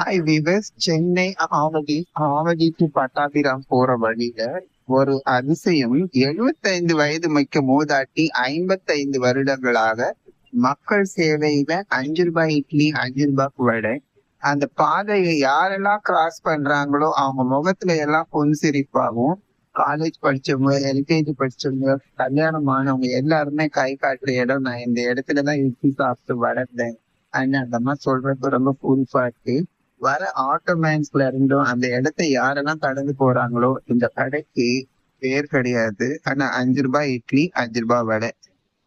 Hi viewers Chennai Avadi Avadi to Pattabiram போற வழியில ஒரு அதிசயம். 75 வயது மிக்க மூதாட்டி 55 வருடங்களாக மக்கள் சேவையில அஞ்சு ரூபாய் இட்லி அஞ்சு ரூபாய் வடை. அந்த பாதையை யாரெல்லாம் கிராஸ் பண்றாங்களோ அவங்க முகத்துல எல்லாம் புன்சிரிப்பாகவும் காலேஜ் படிச்சவங்க எல்கேஜி படிச்சவங்க கல்யாணம் ஆனவங்க எல்லாருமே கை காட்டுற இடம் நான் இந்த இடத்துலதான் இட்லி சாப்பிட்டு வளர்ந்தேன். அண்ணன் அந்த அம்மா சொல்றது ரொம்ப பூரிப்பா இருக்கு. வர ஆட்டோமேன்ஸ்ல இருந்தும் அந்த இடத்த யாரெல்லாம் கடந்து போறாங்களோ இந்த கடைக்கு பேர் கிடையாது. ஆனா அஞ்சு ரூபாய் இட்லி அஞ்சு ரூபாய் வடை.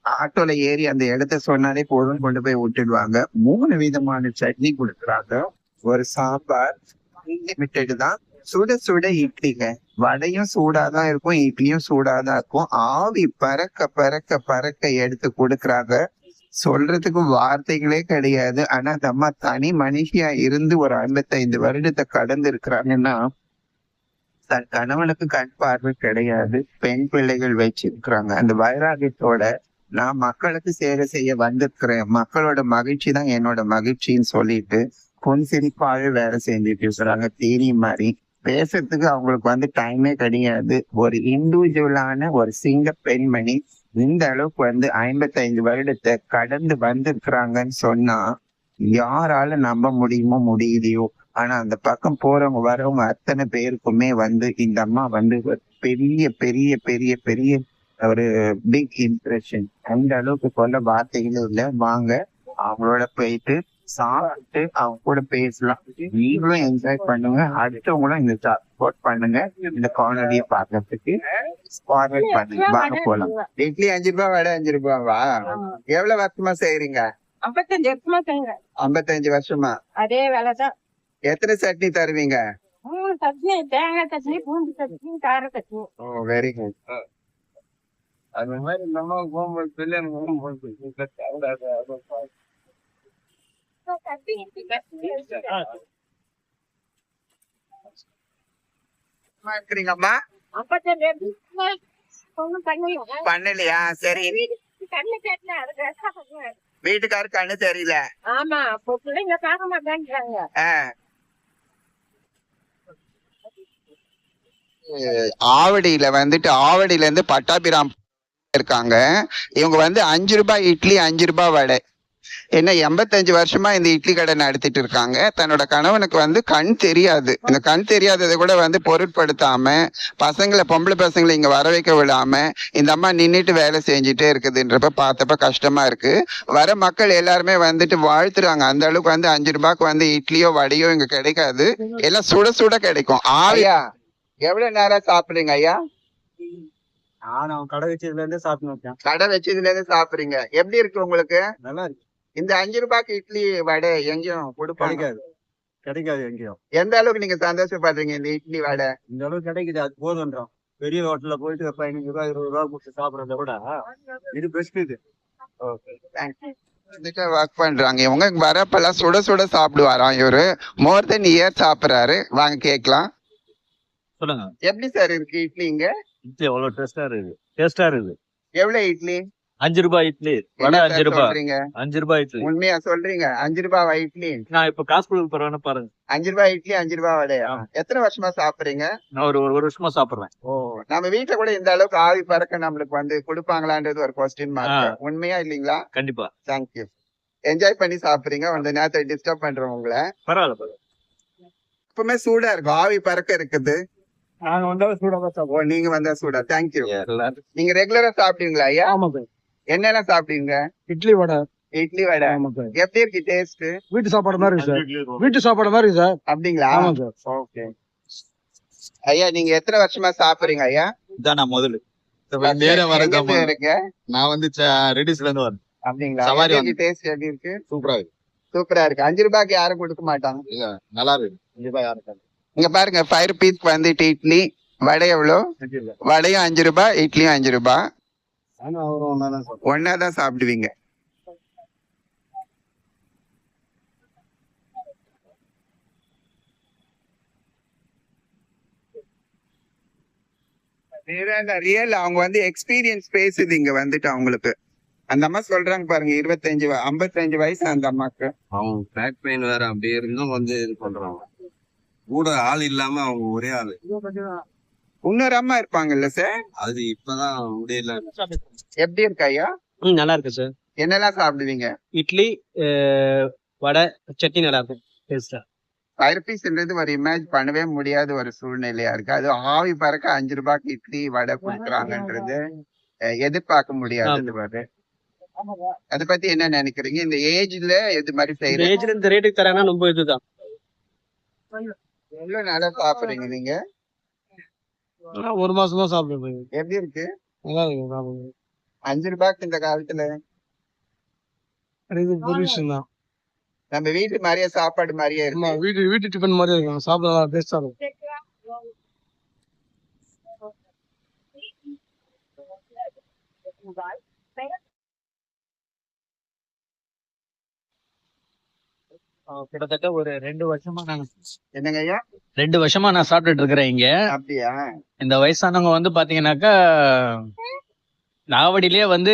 ஆட்டோல ஏறி அந்த இடத்த சொன்னாலே போதும் கொண்டு போய் விட்டுடுவாங்க. மூணு விதமான சட்னி கொடுக்குறாங்க. ஒரு சாம்பார் அன்லிமிட்டெட் தான். சுட சுட இட்லிங்க. வடையும் சூடாதான் இருக்கும் இட்லியும் சூடாதான் இருக்கும். ஆவி பறக்க பறக்க பறக்க எடுத்து கொடுக்குறாங்க. சொல்றதுக்கு வார்த்தைகளே கிடையாது. ஆனா அந்த அம்மா தனி மனுஷியா இருந்து ஒரு ஐம்பத்தைந்து வருடத்தை கடந்து இருக்கிறாங்கன்னா தன் கணவனுக்கு கண் பார்வை கிடையாது. பெண் பிள்ளைகள் வச்சிருக்கிறாங்க. அந்த வைராகியத்தோட நான் மக்களுக்கு சேவை செய்ய வந்திருக்கிறேன். மக்களோட மகிழ்ச்சி தான் என்னோட மகிழ்ச்சின்னு சொல்லிட்டு பொன் சிரிப்பாவே வேலை செஞ்சுட்டு இருக்கிறாங்க. தேனி மாதிரி. பேசுறதுக்கு அவங்களுக்கு வந்து டைமே கிடையாது. ஒரு இண்டிவிஜுவலான ஒரு சிங்க பெண்மணி இந்த அளவுக்கு வந்து ஐம்பத்தைந்து வருடத்தை கடந்து வந்திருக்கிறாங்கன்னு சொன்னா யாரால நம்ப முடியுமோ முடியலையோ. ஆனா அந்த பக்கம் போறவங்க வரவங்க அத்தனை பேருக்குமே வந்து இந்த அம்மா வந்து பெரிய பெரிய பெரிய பெரிய ஒரு பிக் இம்ப்ரெஷன் அந்த அளவுக்கு சொல்ல வார்த்தைகளும் இல்ல. வாங்க அவங்களோட போயிட்டு சாப்பிட்டு அவங்க கூட பேசலாம். நீங்களும் என்ஜாய் பண்ணுங்க. அடுத்தவங்களும் இந்த சப்போர்ட் பண்ணுங்க. இந்த காணொலியை பார்க்கறதுக்கு ஃபார்வர்ட் பண்ணுங்க. வாங்க போலாம். இட்லி அஞ்சு ரூபாய் வடை அஞ்சு ரூபாவா எவ்வளவு வருஷமா செய்யறீங்க ஐம்பத்தஞ்சு வருஷமா செய்யுங்க ஐம்பத்தஞ்சு வருஷமா? அதே வேலைதான். எத்தனை சட்னி தருவீங்க? மூணு சட்னி தேங்காய் சட்னி பூண்டு சட்னி கார சட்னி. ஓ வெரி குட் அது மாதிரி நம்ம போகும்போது கல்யாணம் போகும்போது இருக்கிறீங்கம்மா. பண்ணலையா? சரி. வீட்டுக்காரு கண்ணு தெரியல. ஆமா பிள்ளைங்க பார்க்க மாட்டேங்கிறாங்க ஆ. ஆவடியில வந்துட்டு ஆவடியில இருந்து பட்டாபிராம் இருக்காங்க. இவங்க வந்து அஞ்சு ரூபாய் இட்லி அஞ்சு ரூபாய் வடை. என்ன எண்பத்தஞ்சு வருஷமா இந்த இட்லி கடை நடத்திட்டு இருக்காங்க. தன்னோட கணவனுக்கு வந்து கண் தெரியாது. இந்த கண் தெரியாததை கூட வந்து பொருட்படுத்தாம பசங்களை பொம்பளை பசங்களை இங்க வர வைக்க விடாம இந்த அம்மா நின்னுட்டு வேலை செஞ்சுட்டே இருக்குதுன்றப்ப பார்த்தப்ப கஷ்டமா இருக்கு. வர மக்கள் எல்லாருமே வந்துட்டு வாழ்த்துறாங்க. அந்த அளவுக்கு வந்து அஞ்சு ரூபாய்க்கு வந்து இட்லியோ வடையோ இங்க கிடைக்காது. எல்லாம் சுட சுட கிடைக்கும். ஆயா எவ்வளவு நேரம் சாப்பிடுறீங்க ஐயா? நான் அவன் கடை வச்சதுல இருந்தே சாப்பிட்டு இருக்கேன் கடை வச்சதுல இருந்து சாப்பிடுறீங்க. எப்படி இருக்கு உங்களுக்கு? நல்லா இருக்கு. இந்த அஞ்சு ரூபாய்க்கு இட்லி வடை எங்கேயும் கொடுப்பாங்க? கிடைக்காது. கிடைக்காது எங்கேயும். எந்த அளவுக்கு நீங்க சந்தோஷப்படுறீங்க இந்த இட்லி வடை? இந்த அளவுக்கு கிடைக்குது. அது போதுன்றோம் பெரிய ஹோட்டல்ல போயிட்டு பதினஞ்சு ரூபாய் இருபது ரூபாய் கொடுத்து சாப்பிடறத விட இது பெஸ்ட் இது. வந்துட்டு ஒர்க் பண்றாங்க. இவங்க வரப்பெல்லாம் சுட சுட சாப்பிடுவாராம் இவரு? மோர் தென் இயர் சாப்பிடுறாரு. வாங்க கேட்கலாம். சொல்லுங்க. எப்படி சார் இருக்கு இட்லி இங்க? இட்லி எவ்வளவு டேஸ்டா இருக்குது? டேஸ்டா இருக்குது. எவ்வளவு இட்லி? அஞ்சு ரூபாய் இட்லி. வடை அஞ்சு ரூபாய். சொல்றீங்க? அஞ்சு ரூபாய் இட்லி. உண்மையா சொல்றீங்க? அஞ்சு ரூபாய் இட்லி. நான் இப்ப காசு கொடுக்க போறேன்னு பாருங்க. அஞ்சு ரூபாய் இட்லி அஞ்சு ரூபாய் வடையா. எத்தனை வருஷமா சாப்பிடுறீங்க? நான் ஒரு ஒரு வருஷமா சாப்பிடுறேன். ஓ நம்ம வீட்ல கூட இந்த அளவுக்கு ஆவி பறக்க நம்மளுக்கு வந்து கொடுப்பாங்களான்றது ஒரு கொஸ்டின் மார்க் உண்மையா இல்லீங்களா? கண்டிப்பா. தேங்க்யூ என்ஜாய் பண்ணி சாப்பிடுறீங்க. அந்த நேரத்தை டிஸ்டர்ப் பண்றோம் உங்களை. பரவாயில்ல எப்பவுமே சூடா இருக்கும். ஆவி பறக்க இருக்குது. நாங்க வந்தாலும் சூடாக ஓ நீங்க வந்தா சூடா. தேங்க்யூ எல்லாரும். நீங்க ரெகுலரா சாப்பிடுவீங்களா ஐயா? ஆமா சார். என்னெல்லாம் சாப்பிடுவீங்க இட்லி வடை. இட்லி வடை. ஆமா சார். எப்படி இருக்கு டேஸ்ட் வீட்டு சாப்பாடு மாதிரி சார். வீட்டு சாப்பாடு மாதிரி சார். அப்படிங்களா? ஆமா சார். ஓகே. ஐயா நீங்க எத்தனை வருஷமா சாப்பிடுறீங்க ஐயா? இதான் நான் முதல்ல இருந்து இருக்கு? நான் வந்து ரெடிஸ்ல இருந்து வரேன். அப்படிங்களா? சவாரி டேஸ்ட் எப்படி இருக்கு? சூப்பரா இருக்கு. சூப்பரா இருக்கு. அஞ்சு ரூபாய்க்கு யாரும் கொடுக்க மாட்டாங்க. நல்லா இருக்கு. கண்டிப்பா யாரும் இங்க பாருங்க ஃபைவ் ருபீஸ்க்கு வந்துட்டு இட்லி. வடை எவ்வளோ? வடையும் அஞ்சு ரூபாய் இட்லியும் அஞ்சு ரூபாய் ஆனா அவரும் ஒன்னாதான் சார் ஒன்னா தான் சாப்பிடுவீங்க. ரியல் அவங்க வந்து எக்ஸ்பீரியன்ஸ் பேசுது இங்க வந்துட்டு அவங்களுக்கு. அந்த அம்மா சொல்றாங்க பாருங்க இருபத்தஞ்சு ஐம்பத்தஞ்சு வயசு அந்த அம்மாக்கு. அவங்க பேக் பெயின் வேற அப்படியே இருந்தும் வந்து இது பண்றாங்க. கூட ஆள் இல்லாம அவங்க ஒரே ஆளு. இன்னொரு அம்மா இருப்பாங்கல்ல சார் அது இப்பதான் முடியல. எப்படி இருக்கு ஐயா? ம் நல்லா இருக்கு சார் என்னெல்லாம் சாப்பிடுவீங்க? இட்லி வடை சட்னி நல்லா இருக்கும் டேஸ்டா ஃபைவ் ருபீஸ்ன்றது ஒரு இமேஜ் பண்ணவே முடியாத ஒரு சூழ்நிலையா இருக்கு. அது ஆவி பறக்க அஞ்சு ரூபாய்க்கு இட்லி வடை கொடுக்குறாங்கன்றது எதிர்பார்க்க முடியாதது வருது அத பத்தி என்ன நினைக்கிறீங்க? இந்த ஏஜ்ல இது மாதிரி செய்யறது ஏஜ்ல இந்த ரேட்டுக்கு தராங்கன்னா ரொம்ப இதுதான். எவ்வளவு நாளா சாப்பிடுறீங்க நீங்க? ஒரு மாசம் தான் சாப்பிடுவேன் எப்படி இருக்கு? நல்லா இருக்கு சாப்பிடுங்க அஞ்சு ரூபாய்க்கு இந்த காலத்துல? இது பெரிய விஷயம் தான். நம்ம வீட்டு மாதிரியே சாப்பாடு மாதிரியே இருக்கு. வீட்டு வீட்டு டிஃபன் மாதிரி இருக்கும் சாப்பிட நல்லா டேஸ்டா இருக்கும். கிட்டத்தட்ட ஒரு ரெண்டு வருஷமா நாங்க என்னங்க ஐயா? ரெண்டு வருஷமா நான் சாப்பிட்டுட்டு இருக்கிறேன் இங்க. அப்படியா? இந்த வயசானவங்க வந்து பாத்தீங்கன்னாக்கா நாவடியிலேயே வந்து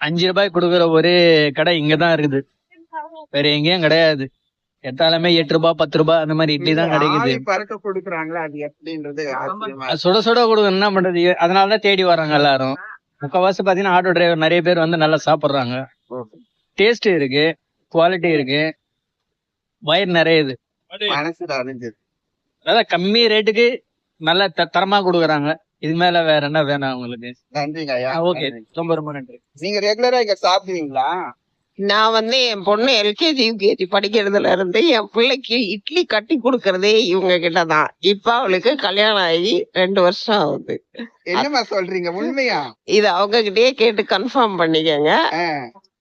அஞ்சு ரூபாய் கொடுக்குற ஒரு கடை இங்கதான் இருக்குது. வேற எங்கேயும் கிடையாது. எத்தாலுமே எட்டு ரூபாய் பத்து ரூபாய் அந்த மாதிரி இட்லி தான் கிடைக்குது. பறக்க கொடுக்குறாங்களா அது எப்படின்றது சுட சுட கொடுக்க என்ன பண்றது? அதனாலதான் தேடி வராங்க எல்லாரும். முக்கவாசி பாத்தீங்கன்னா ஆட்டோ டிரைவர் நிறைய பேர் வந்து நல்லா சாப்பிடுறாங்க. டேஸ்ட் இருக்கு குவாலிட்டி இருக்கு. வயிறு நிறையுது மனசு அறிஞ்சது அதான் கம்மி ரேட்டுக்கு நல்ல த- தரமா கொடுக்குறாங்க. இது மேல வேற என்ன வேணும் அவங்களுக்கு? நன்றிங்க ஐயா. ஓகே. ரொம்ப ரொம்ப நன்றி. நீங்க ரெகுலரா இங்க சாப்பிடுவீங்களா? நான் வந்து என் பொண்ணு எல்கேஜி யூகேஜி படிக்கிறதுல இருந்து என் பிள்ளைக்கு இட்லி கட்டி கொடுக்கறதே இவங்க கிட்ட தான். இப்ப அவளுக்கு கல்யாணம் ஆகி ரெண்டு வருஷம் ஆகுது. என்னம்மா சொல்றீங்க? உண்மையா? இது அவங்க கிட்டயே கேட்டு கன்ஃபார்ம் பண்ணிக்கங்க.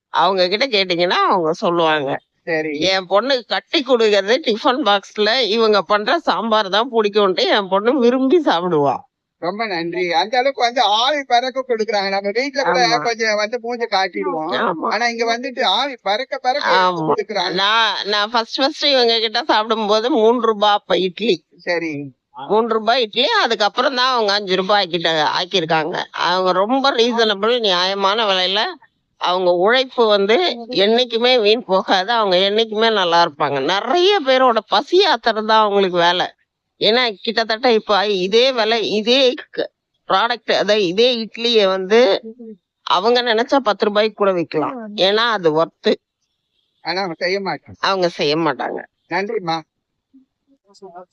அவங்க கிட்ட கேட்டீங்கன்னா அவங்க சொல்லுவாங்க. சரி. என் பொண்ணு கட்டி கொடுக்கறது டிஃபன் பாக்ஸ்ல இவங்க பண்ற சாம்பார் தான் பிடிக்கும்ட்டு என் பொண்ணு விரும்பி சாப்பிடுவா. ரொம்ப நன்றி. அந்த அளவுக்கு வந்து ஆவி பறக்க கொடுக்குறாங்க. நம்ம வீட்டுல கூட. கொஞ்சம் வந்து மூஞ்ச காட்டிடுவோம். ஆனா இங்க வந்துட்டு ஆவி பறக்க பறக்க. கொடுக்குறாங்க. நான் நான் ஃபர்ஸ்ட் ஃபர்ஸ்ட் இவங்க கிட்ட சாப்பிடும்போது மூணு ரூபாய் இட்லி. சரி. மூணு ரூபாய் இட்லி அதுக்கப்புறம் தான் அவங்க அஞ்சு ரூபாய் ஆக்கிட்ட ஆக்கியிருக்காங்க. அவங்க ரொம்ப ரீசனபிள் நியாயமான விலையில அவங்க உழைப்பு வந்து என்னைக்குமே வீண் போகாது. அவங்க என்னைக்குமே நல்லா இருப்பாங்க. நிறைய பேரோட பசி ஆத்துறது தான் அவங்களுக்கு வேலை. ஏன்னா கிட்டத்தட்ட இப்ப இதே விலை இதே ப்ராடக்ட் அதாவது இதே இட்லியை வந்து அவங்க நினைச்சா பத்து ரூபாய்க்கு கூட விற்கலாம் ஏன்னா அது ஒர்த்து ஆனா அவங்க செய்ய மாட்டாங்க. அவங்க செய்ய மாட்டாங்க. நன்றிம்மா.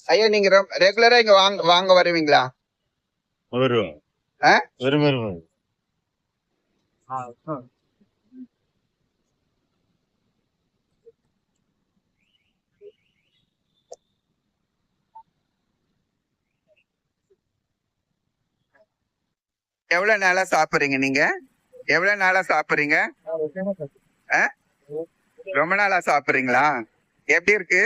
ஐயா நீங்க ரெகுலரா இங்க வாங்க வாங்க வருவீங்களா? வருவோம். ஆ? எவ்வளவு நாளா சாப்பிடுறீங்க நீங்க? எவ்வளவு நாளா சாப்பிடுறீங்க? ரொம்ப நாளா சாப்பிடுறீங்களா? எப்படி இருக்கு?